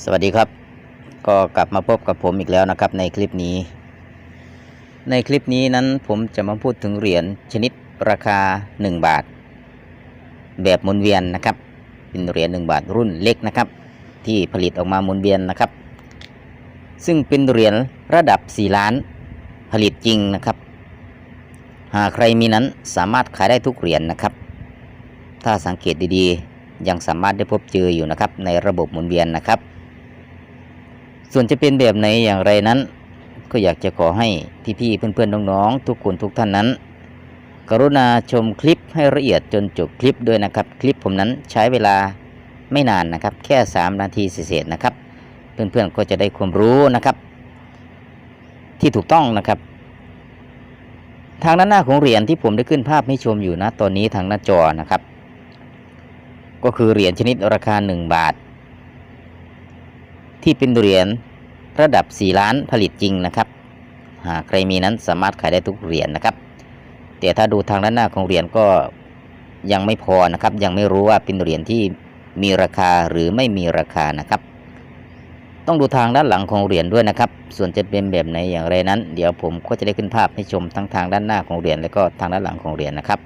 สวัสดีครับ ก็กลับมาพบกับผมอีกแล้วนะครับ ในคลิปนี้ ในคลิปนี้นั้นผมจะมาพูดถึงเหรียญชนิดราคา 1 บาท แบบหมุนเวียนนะครับ เป็นเหรียญ1บาทรุ่นเล็กนะครับ ที่ผลิตออกมาหมุนเวียนนะครับ ซึ่งเป็นเหรียญระดับ 4 ล้านผลิตจริงนะครับ หากใครมีนั้นสามารถขายได้ทุกเหรียญนะครับ ถ้าสังเกตดีๆยังสามารถได้พบเจออยู่นะครับในระบบหมุนเวียนนะครับ ส่วนจะเป็นแบบไหนอย่างไรนั้น ก็อยากจะขอให้พี่ๆเพื่อนๆน้องๆทุกคนทุกท่านนั้น กรุณาชมคลิปให้ละเอียดจนจบคลิปด้วยนะครับ คลิปผมนั้นใช้เวลาไม่นานนะครับ แค่ 3 นาทีเศษนะครับ เพื่อนๆก็จะได้ความรู้นะครับ ที่ถูกต้องนะครับ ทางด้านหน้าของเหรียญที่ผมได้ขึ้นภาพให้ชมอยู่นะตอนนี้ทางหน้าจอนะครับ ก็คือเหรียญชนิดราคา 1 บาท ที่เป็นเหรียญระดับ 4 ล้านผลิตจริงนะครับ หากใครมีนั้นสามารถขายได้ทุกเหรียญนะครับ แต่ถ้าดูทางด้านหน้าของเหรียญก็ยังไม่พอนะครับ ยังไม่รู้ว่าเป็นเหรียญที่มีราคาหรือไม่มีราคานะครับ ต้องดูทางด้านหลังของเหรียญด้วยนะครับ ส่วนจะเป็นแบบไหนอย่างไรนั้น เดี๋ยวผมก็จะได้ขึ้นภาพให้ชมทั้งทางด้านหน้าของเหรียญและก็ทางด้านหลังของเหรียญนะครับ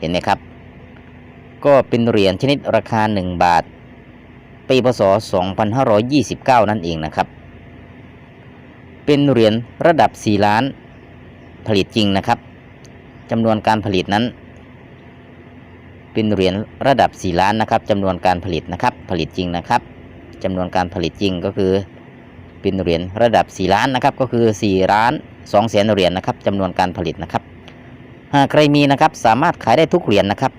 เห็นไหมครับ ก็เป็นเหรียญชนิดราคา 1 บาท ปีพศ 2529 นั่นเองนะครับ เป็นเหรียญระดับ 4 ล้านผลิตจริงนะครับจำนวนการผลิตนั้น เป็นเหรียญระดับ 4 ล้านนะครับจำนวนการผลิตนะครับผลิตจริงนะครับจำนวนการผลิตจริงก็คือเป็นเหรียญระดับ 4 ล้านนะครับก็คือ 4 ล้าน2แสนเหรียญนะครับจำนวนการผลิตนะครับหากใครมีนะครับสามารถขายได้ทุกเหรียญนะครับ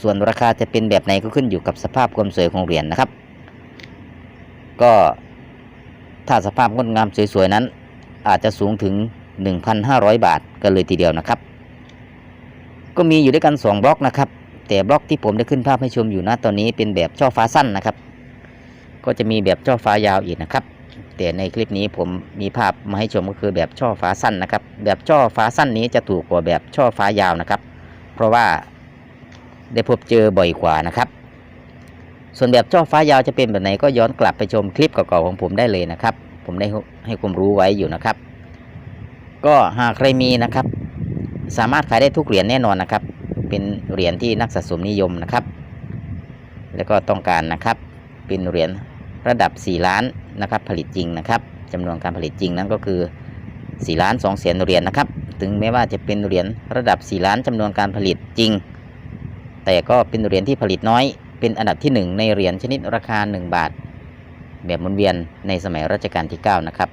ส่วนราคาจะเป็นแบบไหนก็ขึ้นอยู่กับสภาพความสวยของเหรียญนะครับ ก็ถ้าสภาพงดงามสวยๆนั้น อาจจะสูงถึง 1,500 บาทกันเลยทีเดียวนะครับ ก็มีอยู่ด้วยกัน 2 บล็อกนะครับ แต่บล็อกที่ผมได้ขึ้นภาพให้ชมอยู่นะตอนนี้เป็นแบบช่อฟ้าสั้นนะครับ ก็จะมีแบบช่อฟ้ายาวอีกนะครับ แต่ในคลิปนี้ผมมีภาพมาให้ชมก็คือแบบช่อฟ้าสั้นนะครับ แบบช่อฟ้าสั้นนี้จะถูกกว่าแบบช่อฟ้ายาวนะครับ เพราะว่า ได้พบเจอบ่อยกว่านะครับ ส่วนแบบช่อฟ้ายาวจะเป็นแบบไหนก็ย้อนกลับไปชมคลิปเก่าๆของผมได้เลยนะครับ ผมได้ให้ความรู้ไว้อยู่นะครับ ก็หากใครมีนะครับ สามารถขายได้ทุกเหรียญแน่นอนนะครับ เป็นเหรียญที่นักสะสมนิยมนะครับ แล้วก็ต้องการนะครับ เป็นเหรียญระดับ 4 ล้านนะครับ ผลิตจริงนะครับจำนวนการผลิตจริงนั้นก็คือ4ล้าน2แสนเหรียญนะครับ ถึงแม้ว่าจะเป็นเหรียญระดับ 4 ล้านจำนวนการผลิตจริง แต่ก็เป็นเหรียญที่ผลิตน้อย เป็นอันดับที่ 1 ในเหรียญชนิดราคา 1 บาท แบบหมุนเวียนในสมัยรัชกาลที่ 9 นะครับ